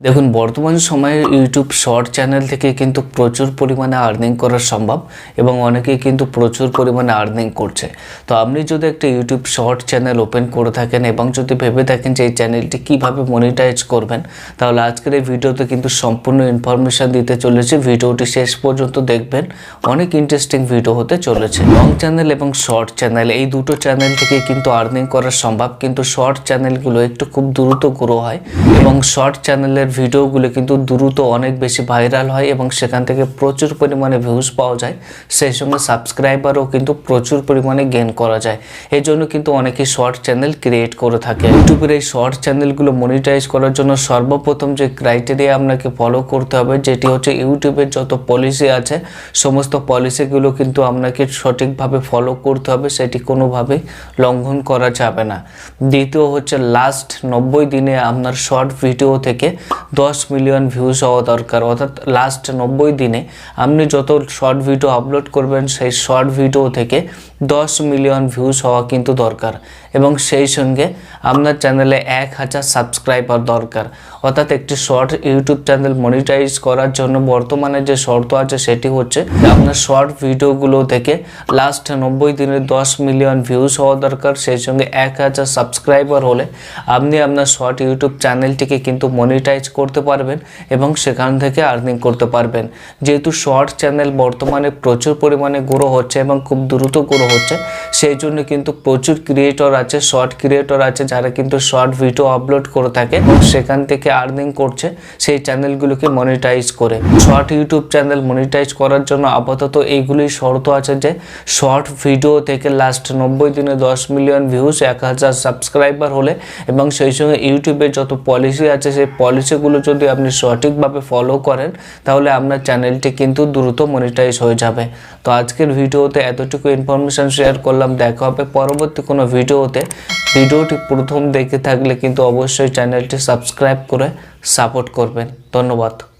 দেখুন, বর্তমান সময়ে ইউটিউব শর্ট চ্যানেল থেকে কিন্তু প্রচুর পরিমাণে আর্নিং করা সম্ভব এবং অনেকেই কিন্তু প্রচুর পরিমাণে আর্নিং করছে। তো আপনি যদি একটা ইউটিউব শর্ট চ্যানেল ওপেন করে থাকেন এবং যদি ভেবে থাকেন যে এই চ্যানেলটি কীভাবে মনিটাইজ করবেন, তাহলে আজকের এই ভিডিওতে কিন্তু সম্পূর্ণ ইনফরমেশন দিতে চলেছে। ভিডিওটি শেষ পর্যন্ত দেখবেন। অনেক ইন্টারেস্টিং ভিডিও হতে চলেছে। লং চ্যানেল এবং শর্ট চ্যানেল এই দুটো চ্যানেল থেকে কিন্তু আর্নিং করা সম্ভব। কিন্তু শর্ট চ্যানেলগুলো একটু খুব দ্রুত গ্রো হয় এবং শর্ট চ্যানেলের ভিডিওগুলো কিন্তু দ্রুত অনেক বেশি ভাইরাল হয় এবং সেখান থেকে প্রচুর পরিমাণে ভিউজ পাওয়া যায়। সেই সঙ্গে সাবস্ক্রাইবারও কিন্তু প্রচুর পরিমাণে গেন করা যায়। এই জন্য কিন্তু অনেকে শর্ট চ্যানেল ক্রিয়েট করে থাকে। ইউটিউবের এই শর্ট চ্যানেলগুলো মনিটাইজ করার জন্য সর্বপ্রথম যে ক্রাইটেরিয়া আপনাকে ফলো করতে হবে, যেটি হচ্ছে ইউটিউবের যত পলিসি আছে, সমস্ত পলিসিগুলো কিন্তু আপনাকে সঠিকভাবে ফলো করতে হবে, সেটি কোনোভাবেই লঙ্ঘন করা যাবে না। দ্বিতীয় হচ্ছে লাস্ট নব্বই দিনে আপনার শর্ট ভিডিও থেকে দশ মিলিয়ন ভিউজ হওয়া দরকার। অর্থাৎ লাস্ট নব্বই দিনে আপনি যত শর্ট ভিডিও আপলোড করবেন, সেই শর্ট ভিডিও থেকে দশ মিলিয়ন ভিউজ হওয়া কিন্তু দরকার। এবং সেই সঙ্গে আপনার চ্যানেলে এক হাজার সাবস্ক্রাইবার দরকার। অর্থাৎ একটি শর্ট ইউটিউব চ্যানেল মনিটাইজ করার জন্য বর্তমানে যে শর্ত আছে, সেটি হচ্ছে আপনার শর্ট ভিডিওগুলো থেকে লাস্ট নব্বই দিনে দশ মিলিয়ন ভিউজ হওয়া দরকার। সেই সঙ্গে এক হাজার সাবস্ক্রাইবার হলে আপনি আপনার শর্ট ইউটিউব চ্যানেলটিকে কিন্তু মনিটাইজ করতে পারবেন এবং সেখান থেকে আর্নিং করতে পারবেন। যেহেতু শর্ট চ্যানেল বর্তমানে প্রচুর পরিমাণে গ্রো হচ্ছে এবং খুব দ্রুত গ্রো হচ্ছে, সেই জন্য কিন্তু প্রচুর ক্রিয়েটর আছে শর্ট ক্রিয়েটর আছে যারা কিন্তু শর্ট ভিডিও আপলোড করে থাকে সেখান থেকে আর্নিং করছে, সেই চ্যানেলগুলোকে মনিটাইজ করে। শর্ট ইউটিউব চ্যানেল মনিটাইজ করার জন্য আপাতত এইগুলি শর্ত আছে যে শর্ট ভিডিও থেকে লাস্ট নব্বই দিনে দশ মিলিয়ন ভিউজ এক হাজার সাবস্ক্রাইবার হলে এবং সেই সঙ্গে ইউটিউবের যত পলিসি আছে, সেই পলিসিগুলো যদি আপনি সঠিকভাবে ফলো করেন, তাহলে আপনার চ্যানেলটি কিন্তু দ্রুত মনিটাইজ হয়ে যাবে। তো আজকের ভিডিওতে এতটুকু ইনফরমেশন শেয়ার করলাম, দেখা হবে পরবর্তী কোনো ভিডিওতে। ভিডিওটি প্রথম দেখে থাকলে কিন্তু অবশ্যই চ্যানেলটি সাবস্ক্রাইব করে সাপোর্ট করবেন। ধন্যবাদ।